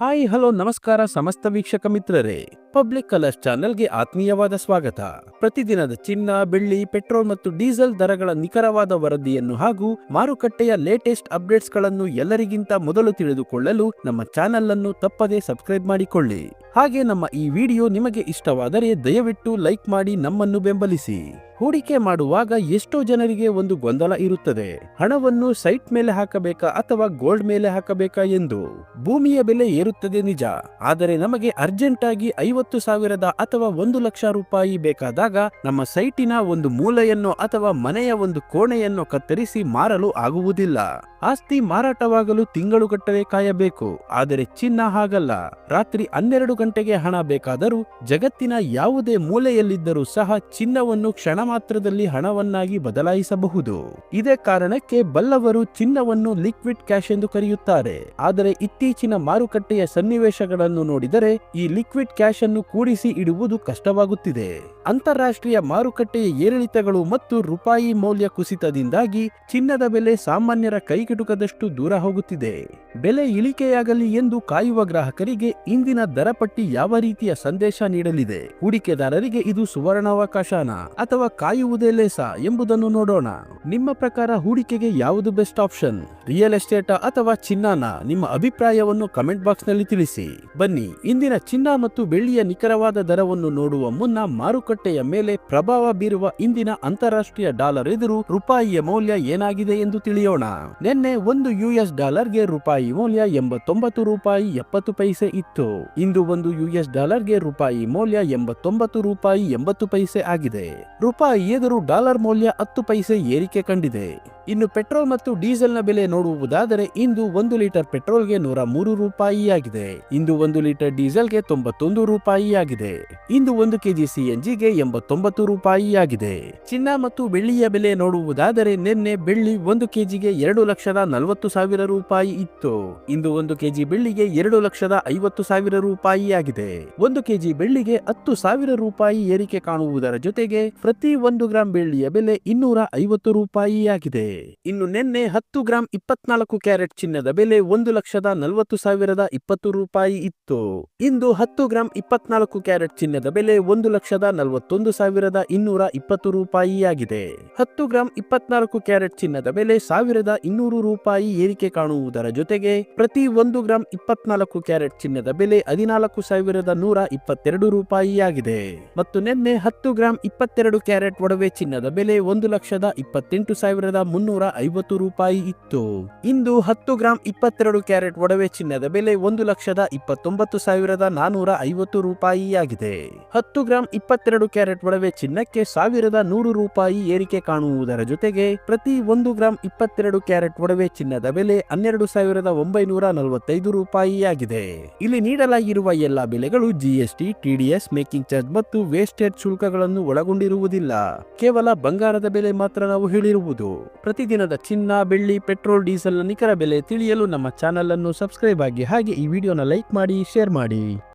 Hi, hello, ನಮಸ್ಕಾರ ಸಮಸ್ತ ವೀಕ್ಷಕ ಮಿತ್ರರೇ. ಪಬ್ಲಿಕ್ ಕಲರ್ಸ್ ಚಾನೆಲ್ಗೆ ಆತ್ಮೀಯವಾದ ಸ್ವಾಗತ. ಪ್ರತಿದಿನದ ಚಿನ್ನ, ಬೆಳ್ಳಿ, ಪೆಟ್ರೋಲ್ ಮತ್ತು ಡೀಸೆಲ್ ದರಗಳ ನಿಖರವಾದ ವರದಿಯನ್ನು ಹಾಗೂ ಮಾರುಕಟ್ಟೆಯ ಲೇಟೆಸ್ಟ್ ಅಪ್ಡೇಟ್ಸ್ಗಳನ್ನು ಎಲ್ಲರಿಗಿಂತ ಮೊದಲು ತಿಳಿದುಕೊಳ್ಳಲು ನಮ್ಮ ಚಾನೆಲ್ ಅನ್ನು ತಪ್ಪದೇ ಸಬ್ಸ್ಕ್ರೈಬ್ ಮಾಡಿಕೊಳ್ಳಿ. ಹಾಗೆ ನಮ್ಮ ಈ ವಿಡಿಯೋ ನಿಮಗೆ ಇಷ್ಟವಾದರೆ ದಯವಿಟ್ಟು ಲೈಕ್ ಮಾಡಿ ನಮ್ಮನ್ನು ಬೆಂಬಲಿಸಿ. ಹೂಡಿಕೆ ಮಾಡುವಾಗ ಎಷ್ಟೋ ಜನರಿಗೆ ಒಂದು ಗೊಂದಲ ಇರುತ್ತದೆ. ಹಣವನ್ನು ಸೈಟ್ ಮೇಲೆ ಹಾಕಬೇಕಾ ಅಥವಾ ಗೋಲ್ಡ್ ಮೇಲೆ ಹಾಕಬೇಕಾ ಎಂದು? ಭೂಮಿಯ ಬೆಲೆ ಏರುತ್ತದೆ ನಿಜ. ಆದರೆ ನಮಗೆ ಅರ್ಜೆಂಟ್ ಆಗಿ ಐವತ್ತು ಸಾವಿರದ ಅಥವಾ ಒಂದು ಲಕ್ಷ ರೂಪಾಯಿ ಬೇಕಾದಾಗ ನಮ್ಮ ಸೈಟಿನ ಒಂದು ಮೂಲೆಯನ್ನು ಅಥವಾ ಮನೆಯ ಒಂದು ಕೋಣೆಯನ್ನು ಕತ್ತರಿಸಿ ಮಾರಲು ಆಗುವುದಿಲ್ಲ. ಆಸ್ತಿ ಮಾರಾಟವಾಗಲು ತಿಂಗಳುಗಟ್ಟಲೆ ಕಾಯಬೇಕು, ಆದರೆ ಚಿನ್ನ ಹಾಗಲ್ಲ. ರಾತ್ರಿ ಹನ್ನೆರಡು ಗಂಟೆಗೆ ಹಣ ಬೇಕಾದರೂ ಜಗತ್ತಿನ ಯಾವುದೇ ಮೂಲೆಯಲ್ಲಿದ್ದರೂ ಸಹ ಚಿನ್ನವನ್ನು ಕ್ಷಣ ಮಾತ್ರದಲ್ಲಿ ಹಣವನ್ನಾಗಿ ಬದಲಾಯಿಸಬಹುದು. ಇದೇ ಕಾರಣಕ್ಕೆ ಬಲ್ಲವರು ಚಿನ್ನವನ್ನು ಲಿಕ್ವಿಡ್ ಕ್ಯಾಶ್ ಎಂದು ಕರೆಯುತ್ತಾರೆ. ಆದರೆ ಇತ್ತೀಚಿನ ಮಾರುಕಟ್ಟೆಯ ಸನ್ನಿವೇಶಗಳನ್ನು ನೋಡಿದರೆ ಈ ಲಿಕ್ವಿಡ್ ಕ್ಯಾಶ್ ಅನ್ನು ಕೂಡಿಸಿ ಇಡುವುದು ಕಷ್ಟವಾಗುತ್ತಿದೆ. ಅಂತಾರಾಷ್ಟ್ರೀಯ ಮಾರುಕಟ್ಟೆಯ ಏರಿಳಿತಗಳು ಮತ್ತು ರೂಪಾಯಿ ಮೌಲ್ಯ ಕುಸಿತದಿಂದಾಗಿ ಚಿನ್ನದ ಬೆಲೆ ಸಾಮಾನ್ಯರ ಕೈಗೆಟುಕದಷ್ಟು ದೂರ ಹೋಗುತ್ತಿದೆ. ಬೆಲೆ ಇಳಿಕೆಯಾಗಲಿ ಎಂದು ಕಾಯುವ ಗ್ರಾಹಕರಿಗೆ ಇಂದಿನ ದರಪಟ್ಟಿ ಯಾವ ರೀತಿಯ ಸಂದೇಶ ನೀಡಲಿದೆ? ಹೂಡಿಕೆದಾರರಿಗೆ ಇದು ಸುವರ್ಣಾವಕಾಶನ ಅಥವಾ ಕಾಯುವುದೇ ಲೇಸ ಎಂಬುದನ್ನು ನೋಡೋಣ. ನಿಮ್ಮ ಪ್ರಕಾರ ಹೂಡಿಕೆಗೆ ಯಾವುದು ಬೆಸ್ಟ್ ಆಪ್ಷನ್? ರಿಯಲ್ ಎಸ್ಟೇಟ್ ಅಥವಾ ಚಿನ್ನಾನ? ನಿಮ್ಮ ಅಭಿಪ್ರಾಯವನ್ನು ಕಮೆಂಟ್ ಬಾಕ್ಸ್ನಲ್ಲಿ ತಿಳಿಸಿ. ಬನ್ನಿ, ಇಂದಿನ ಚಿನ್ನ ಮತ್ತು ಬೆಳ್ಳಿಯ ನಿಖರವಾದ ದರವನ್ನು ನೋಡುವ ಮುನ್ನ ಮಾರುಕಟ್ಟೆಯ ಮೇಲೆ ಪ್ರಭಾವ ಬೀರುವ ಇಂದಿನ ಅಂತಾರಾಷ್ಟ್ರೀಯ ಡಾಲರ್ ಎದುರು ರೂಪಾಯಿಯ ಮೌಲ್ಯ ಏನಾಗಿದೆ ಎಂದು ತಿಳಿಯೋಣ. ನಿನ್ನೆ ಒಂದು ಯುಎಸ್ ಡಾಲರ್ಗೆ ರೂಪಾಯಿ ಮೌಲ್ಯ ಎಂಬತ್ತೊಂಬತ್ತು ರೂಪಾಯಿ ಎಪ್ಪತ್ತು ಪೈಸೆ ಇತ್ತು. ಇಂದು ಒಂದು ಯುಎಸ್ ಡಾಲರ್ಗೆ ರೂಪಾಯಿ ಮೌಲ್ಯ ಎಂಬತ್ತೊಂಬತ್ತು ರೂಪಾಯಿ ಎಂಬತ್ತು ಪೈಸೆ ಆಗಿದೆ. ರೂಪಾಯಿ ಎದುರು ಡಾಲರ್ ಮೌಲ್ಯ ಹತ್ತು ಪೈಸೆ ಏರಿಕೆ ಕಂಡಿದೆ. ಇನ್ನು ಪೆಟ್ರೋಲ್ ಮತ್ತು ಡೀಸೆಲ್ನ ಬೆಲೆ ನೋಡುವುದಾದರೆ ಇಂದು ಒಂದು ಲೀಟರ್ ಪೆಟ್ರೋಲ್ಗೆ ನೂರ ಮೂರು ರೂಪಾಯಿ ಆಗಿದೆ ಇಂದು ಒಂದು ಲೀಟರ್ ಡೀಸೆಲ್ಗೆ ತೊಂಬತ್ತೊಂದು ರೂಪಾಯಿ ಆಗಿದೆ ಇಂದು ಒಂದು ಕೆಜಿ ಸಿಎನ್ಜಿಗೆ ಎಂಬತ್ತೊಂಬತ್ತು ರೂಪಾಯಿ ಆಗಿದೆ ಚಿನ್ನ ಮತ್ತು ಬೆಳ್ಳಿಯ ಬೆಲೆ ನೋಡುವುದಾದರೆ ನಿನ್ನೆ ಬೆಳ್ಳಿ ಒಂದು ಕೆಜಿಗೆ ಎರಡು ಲಕ್ಷದ ನಲವತ್ತು ಸಾವಿರ ರೂಪಾಯಿ ಇತ್ತು. ಇಂದು ಒಂದು ಕೆಜಿ ಬೆಳ್ಳಿಗೆ ಎರಡು ಲಕ್ಷದ ಐವತ್ತು ಸಾವಿರ ರೂಪಾಯಿಯಾಗಿದೆ. ಒಂದು ಕೆಜಿ ಬೆಳ್ಳಿಗೆ ಹತ್ತು ಸಾವಿರ ರೂಪಾಯಿ ಏರಿಕೆ ಕಾಣುವುದರ ಜೊತೆಗೆ ಪ್ರತಿ ಒಂದು ಗ್ರಾಂ ಬೆಳ್ಳಿಯ ಬೆಲೆ ಇನ್ನೂರ ಐವತ್ತು ರೂಪಾಯಿಯಾಗಿದೆ. ಇನ್ನು ನಿನ್ನೆ ಹತ್ತು ಗ್ರಾಂ ಇಪ್ಪತ್ನಾಲ್ಕು ಕ್ಯಾರೆಟ್ ಚಿನ್ನದ ಬೆಲೆ ಒಂದು ಲಕ್ಷದ ನಲವತ್ತು ಸಾವಿರದ ಇಪ್ಪತ್ತು ರೂಪಾಯಿ ಇತ್ತು. ಇಂದು ಹತ್ತು ಗ್ರಾಂ ಇಪ್ಪತ್ನಾಲ್ಕು ಕ್ಯಾರೆಟ್ ಚಿನ್ನದ ಬೆಲೆ ಒಂದು ಲಕ್ಷದ ನಲವತ್ತೊಂದು ಸಾವಿರದ ಇನ್ನೂರ ಇಪ್ಪತ್ತು ರೂಪಾಯಿಯಾಗಿದೆ. ಹತ್ತು ಗ್ರಾಂ ಇಪ್ಪತ್ನಾಲ್ಕು ಕ್ಯಾರೆಟ್ ಚಿನ್ನದ ಬೆಲೆ ಸಾವಿರದ ಇನ್ನೂರು ರೂಪಾಯಿ ಏರಿಕೆ ಕಾಣುವುದರ ಜೊತೆಗೆ ಪ್ರತಿ ಒಂದು ಗ್ರಾಂ ಇಪ್ಪತ್ನಾಲ್ಕು ಕ್ಯಾರೆಟ್ ಚಿನ್ನದ ಬೆಲೆ ಹದಿನಾಲ್ಕು ಸಾವಿರದ ನೂರ ಇಪ್ಪತ್ತೆರಡು ರೂಪಾಯಿಯಾಗಿದೆ. ಮತ್ತು ನಿನ್ನೆ ಹತ್ತು ಗ್ರಾಂ ಇಪ್ಪತ್ತೆರಡು ಕ್ಯಾರೆಟ್ ಒಡವೆ ಚಿನ್ನದ ಬೆಲೆ ಒಂದು ಲಕ್ಷದ ಇಪ್ಪತ್ತೆಂಟು ಸಾವಿರದ ಮುನ್ನೂರ ಐವತ್ತು ರೂಪಾಯಿ ಇತ್ತು. ಇಂದು ಹತ್ತು ಗ್ರಾಂ ಇಪ್ಪತ್ತೆರಡು ಕ್ಯಾರೆಟ್ ಒಡವೆ ಚಿನ್ನದ ಬೆಲೆ ಒಂದು ಲಕ್ಷದ ಇಪ್ಪತ್ತೊಂಬತ್ತು ಸಾವಿರದ ನಾನೂರ ಐವತ್ತು ರೂಪಾಯಿಯಾಗಿದೆ. ಹತ್ತು ಗ್ರಾಂ ಇಪ್ಪತ್ತೆರಡು ಕ್ಯಾರೆಟ್ ಒಡವೆ ಚಿನ್ನಕ್ಕೆ ಸಾವಿರದ ನೂರು ರೂಪಾಯಿ ಏರಿಕೆ ಕಾಣುವುದರ ಜೊತೆಗೆ ಪ್ರತಿ ಒಂದು ಗ್ರಾಂ ಇಪ್ಪತ್ತೆರಡು ಕ್ಯಾರೆಟ್ ಒಡವೆ ಚಿನ್ನದ ಬೆಲೆ ಹನ್ನೆರಡು ಸಾವಿರದ ಒಂಬೈನೂರ ನಲವತ್ತೈದು ರೂಪಾಯಿಯಾಗಿದೆ. ಇಲ್ಲಿ ನೀಡಲಾಗಿರುವ ಎಲ್ಲಾ ಬೆಲೆಗಳು ಜಿಎಸ್ಟಿ ಟಿಡಿಎಸ್ ಮೇಕಿಂಗ್ ಚಾರ್ಜ್ ಮತ್ತು ವೇಸ್ಟೇಜ್ ಶುಲ್ಕಗಳನ್ನು ಒಳಗೊಂಡಿರುವುದಿಲ್ಲ. ಕೇವಲ ಬಂಗಾರದ ಬೆಲೆ ಮಾತ್ರ ನಾವು ಹೇಳಿರುವುದು. ಪ್ರತಿದಿನದ ಚಿನ್ನ, ಬೆಳ್ಳಿ, ಪೆಟ್ರೋಲ್, ಡೀಸೆಲ್ ನಿಖರ ಬೆಲೆ ತಿಳಿಯಲು ನಮ್ಮ ಚಾನೆಲ್ ಅನ್ನು ಸಬ್ಸ್ಕ್ರೈಬ್ ಆಗಿ ಹಾಗೆ ಈ ವಿಡಿಯೋನ ಲೈಕ್ ಮಾಡಿ, ಶೇರ್ ಮಾಡಿ.